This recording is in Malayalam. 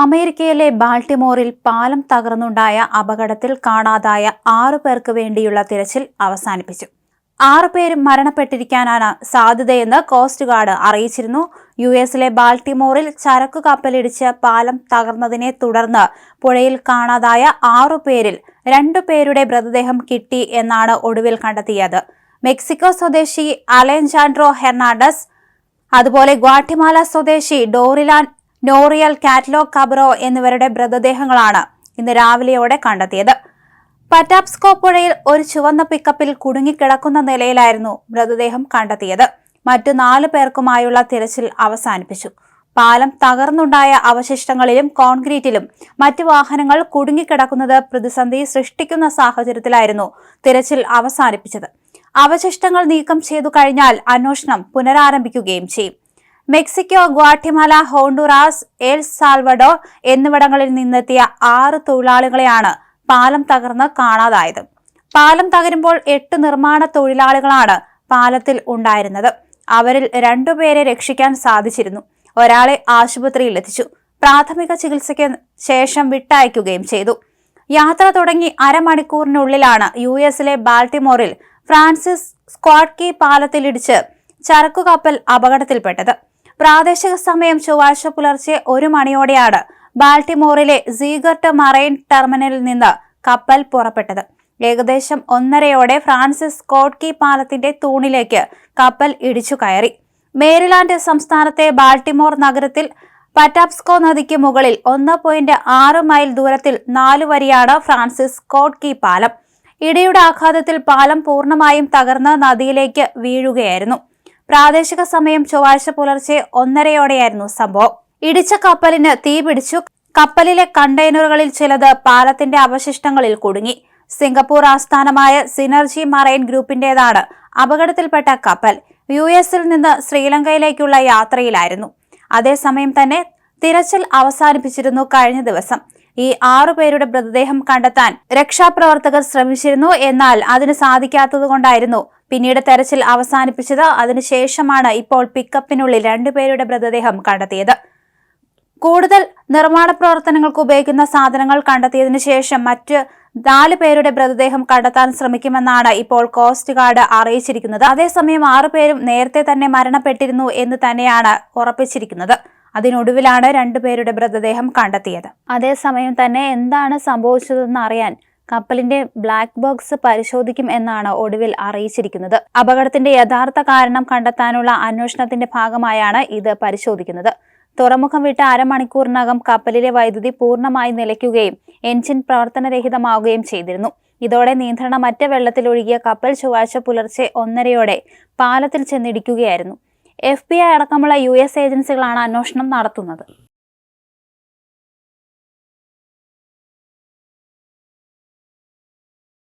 അമേരിക്കയിലെ ബാൾട്ടിമോറിൽ പാലം തകർന്നുണ്ടായ അപകടത്തിൽ കാണാതായ ആറു പേർക്ക് വേണ്ടിയുള്ള തിരച്ചിൽ അവസാനിപ്പിച്ചു. ആറു പേരും മരണപ്പെട്ടിരിക്കാനാണ് സാധ്യതയെന്ന് കോസ്റ്റ് ഗാർഡ് അറിയിച്ചിരുന്നു. യു എസിലെ ബാൾട്ടിമോറിൽ ചരക്കു കപ്പലിടിച്ച് പാലം തകർന്നതിനെ തുടർന്ന് പുഴയിൽ കാണാതായ ആറു പേരിൽ രണ്ടു പേരുടെ മൃതദേഹം കിട്ടി എന്നാണ് ഒടുവിൽ കണ്ടെത്തിയത്. മെക്സിക്കോ സ്വദേശി അലൻജാൻഡ്രോ ഹെർണാണ്ടസ് അതുപോലെ ഗ്വാട്ടിമാല സ്വദേശി ഡോറിലാൻ നോറിയൽ കാറ്റ്ലോ കബ്രോ എന്നിവരുടെ മൃതദേഹങ്ങളാണ് ഇന്ന് രാവിലെയോടെ കണ്ടെത്തിയത്. പറ്റാപ്സ്കോ പുഴയിൽ ഒരു ചുവന്ന പിക്കപ്പിൽ കുടുങ്ങിക്കിടക്കുന്ന നിലയിലായിരുന്നു മൃതദേഹം കണ്ടെത്തിയത്. മറ്റു നാല് പേർക്കുമായുള്ള തിരച്ചിൽ അവസാനിപ്പിച്ചു. പാലം തകർന്നുണ്ടായ അവശിഷ്ടങ്ങളിലും കോൺക്രീറ്റിലും മറ്റു വാഹനങ്ങൾ കുടുങ്ങിക്കിടക്കുന്നത് പ്രതിസന്ധി സൃഷ്ടിക്കുന്ന സാഹചര്യത്തിലായിരുന്നു തിരച്ചിൽ അവസാനിപ്പിച്ചത്. അവശിഷ്ടങ്ങൾ നീക്കം ചെയ്തു കഴിഞ്ഞാൽ അന്വേഷണം പുനരാരംഭിക്കുകയും ചെയ്യും. Mexico Guatemala Honduras El Salvador എന്നിവിടങ്ങളിൽ നിന്നെത്തിയ ആറ് തൊഴിലാളികളെയാണ് പാലം തകർന്ന് കാണാതായത്. പാലം തകരുമ്പോൾ എട്ട് നിർമ്മാണ തൊഴിലാളികളാണ് പാലത്തിൽ ഉണ്ടായിരുന്നത്. അവരിൽ രണ്ടുപേരെ രക്ഷിക്കാൻ സാധിച്ചിരുന്നു. ഒരാളെ ആശുപത്രിയിൽ എത്തിച്ചു. പ്രാഥമിക ചികിത്സയ്ക്ക് ശേഷം വിട്ടയക്കുകയും ചെയ്തു. യാത്ര തുടങ്ങി അരമണിക്കൂറിനുള്ളിലാണ് യു എസിലെ ബാൽട്ടിമോറിൽ ഫ്രാൻസിസ് സ്ക്വാഡ്കി പാലത്തിലിടിച്ച് ചരക്കു കപ്പൽ അപകടത്തിൽപ്പെട്ടത്. പ്രാദേശിക സമയം ചൊവ്വാഴ്ച പുലർച്ചെ ഒരു മണിയോടെയാണ് ബാൾട്ടിമോറിലെ സീഗർട്ട് മറൈൻ ടെർമിനലിൽ നിന്ന് കപ്പൽ പുറപ്പെട്ടത്. ഏകദേശം ഒന്നരയോടെ ഫ്രാൻസിസ് കോട്ട്കി പാലത്തിന്റെ തൂണിലേക്ക് കപ്പൽ ഇടിച്ചു കയറി. മേരിലാൻഡ് സംസ്ഥാനത്തെ ബാൾട്ടിമോർ നഗരത്തിൽ പറ്റാപ്സ്കോ നദിക്ക് മുകളിൽ ഒന്ന് പോയിന്റ് ആറ് മൈൽ ദൂരത്തിൽ നാലു വരിയാണ് ഫ്രാൻസിസ് കോട്ട്കി പാലം. ഇടിയുടെ ആഘാതത്തിൽ പാലം പൂർണമായും തകർന്ന് നദിയിലേക്ക് വീഴുകയായിരുന്നു. പ്രാദേശിക സമയം ചൊവ്വാഴ്ച പുലർച്ചെ ഒന്നരയോടെയായിരുന്നു സംഭവം. ഇടിച്ച കപ്പലിന് തീ പിടിച്ചു. കപ്പലിലെ കണ്ടെയ്നറുകളിൽ ചിലത് പാലത്തിന്റെ അവശിഷ്ടങ്ങളിൽ കുടുങ്ങി. സിംഗപ്പൂർ ആസ്ഥാനമായ സിനർജി മറൈൻ ഗ്രൂപ്പിന്റേതാണ് അപകടത്തിൽപ്പെട്ട കപ്പൽ. യു എസിൽ നിന്ന് ശ്രീലങ്കയിലേക്കുള്ള യാത്രയിലായിരുന്നു. അതേസമയം തന്നെ തിരച്ചിൽ അവസാനിപ്പിച്ചിരുന്നു കഴിഞ്ഞ ദിവസം. ഈ ആറുപേരുടെ മൃതദേഹം കണ്ടെത്താൻ രക്ഷാപ്രവർത്തകർ ശ്രമിച്ചിരുന്നു എന്നാൽ അതിന് സാധിക്കാത്തതുകൊണ്ടായിരുന്നു പിന്നീട് തെരച്ചിൽ അവസാനിപ്പിച്ചത് അതിനുശേഷമാണ് ഇപ്പോൾ പിക്കപ്പിനുള്ളിൽ രണ്ടുപേരുടെ മൃതദേഹം കണ്ടെത്തിയത്. കൂടുതൽ നിർമ്മാണ പ്രവർത്തനങ്ങൾക്ക് ഉപയോഗിക്കുന്ന സാധനങ്ങൾ കണ്ടെത്തിയതിനു ശേഷം മറ്റ് നാല് പേരുടെ മൃതദേഹം കണ്ടെത്താൻ ശ്രമിക്കുമെന്നാണ് ഇപ്പോൾ കോസ്റ്റ് ഗാർഡ് അറിയിച്ചിരിക്കുന്നത്. അതേസമയം ആറുപേരും നേരത്തെ തന്നെ മരണപ്പെട്ടിരുന്നു എന്ന് തന്നെയാണ് ഉറപ്പിച്ചിരിക്കുന്നത്. അതിനൊടുവിലാണ് രണ്ടുപേരുടെ മൃതദേഹം കണ്ടെത്തിയത്. അതേസമയം തന്നെ എന്താണ് സംഭവിച്ചതെന്ന് അറിയാൻ കപ്പലിന്റെ ബ്ലാക്ക് ബോക്സ് പരിശോധിക്കും എന്നാണ് ഒടുവിൽ അറിയിച്ചിരിക്കുന്നത്. അപകടത്തിന്റെ യഥാർത്ഥ കാരണം കണ്ടെത്താനുള്ള അന്വേഷണത്തിന്റെ ഭാഗമായാണ് ഇത് പരിശോധിക്കുന്നത്. തുറമുഖം വിട്ട് അരമണിക്കൂറിനകം കപ്പലിലെ വൈദ്യുതി പൂർണമായി നിലയ്ക്കുകയും എഞ്ചിൻ പ്രവർത്തനരഹിതമാവുകയും ചെയ്തിരുന്നു. ഇതോടെ നിയന്ത്രണം മറ്റ വെള്ളത്തിലൊഴുകിയ കപ്പൽ ചൊവ്വാഴ്ച പുലർച്ചെ ഒന്നരയോടെ പാലത്തിൽ ചെന്നിടിക്കുകയായിരുന്നു. എഫ് ബി ഐ അടക്കമുള്ള യു എസ് ഏജൻസികളാണ് അന്വേഷണം നടത്തുന്നത്.